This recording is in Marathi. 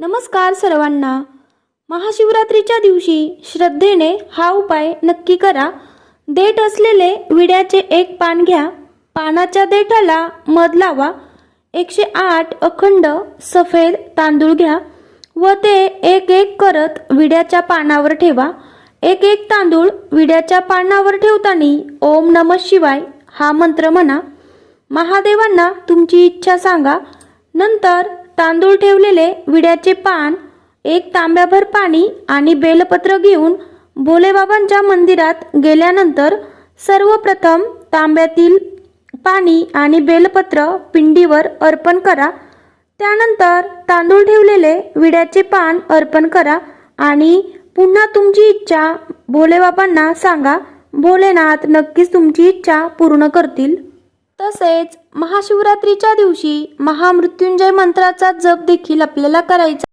नमस्कार सर्वांना. महाशिवरात्रीच्या दिवशी श्रद्धेने हा उपाय नक्की करा. देठ असलेले विड्याचे एक पान घ्या. पानाच्या देठाला मध लावा. एकशे आठ अखंड सफेद तांदूळ घ्या. व ते एक एक करत विड्याच्या पानावर ठेवा. एक एक तांदूळ विड्याच्या पानावर ठेवताना ओम नम शिवाय हा मंत्र म्हणा. महादेवांना तुमची इच्छा सांगा. नंतर तांदूळ ठेवलेले विड्याचे पान एक तांब्याभर पाणी आणि बेलपत्र घेऊन भोलेबाबांच्या मंदिरात गेल्यानंतर सर्वप्रथम तांब्यातील पाणी आणि बेलपत्र पिंडीवर अर्पण करा. त्यानंतर तांदूळ ठेवलेले विड्याचे पान अर्पण करा आणि पुन्हा तुमची इच्छा भोलेबाबांना सांगा. भोलेनाथ नक्कीच तुमची इच्छा पूर्ण करतील. तसेच महाशिवरात्रीच्या दिवशी महामृत्युंजय मंत्राचा जप देखील आपल्याला करायचा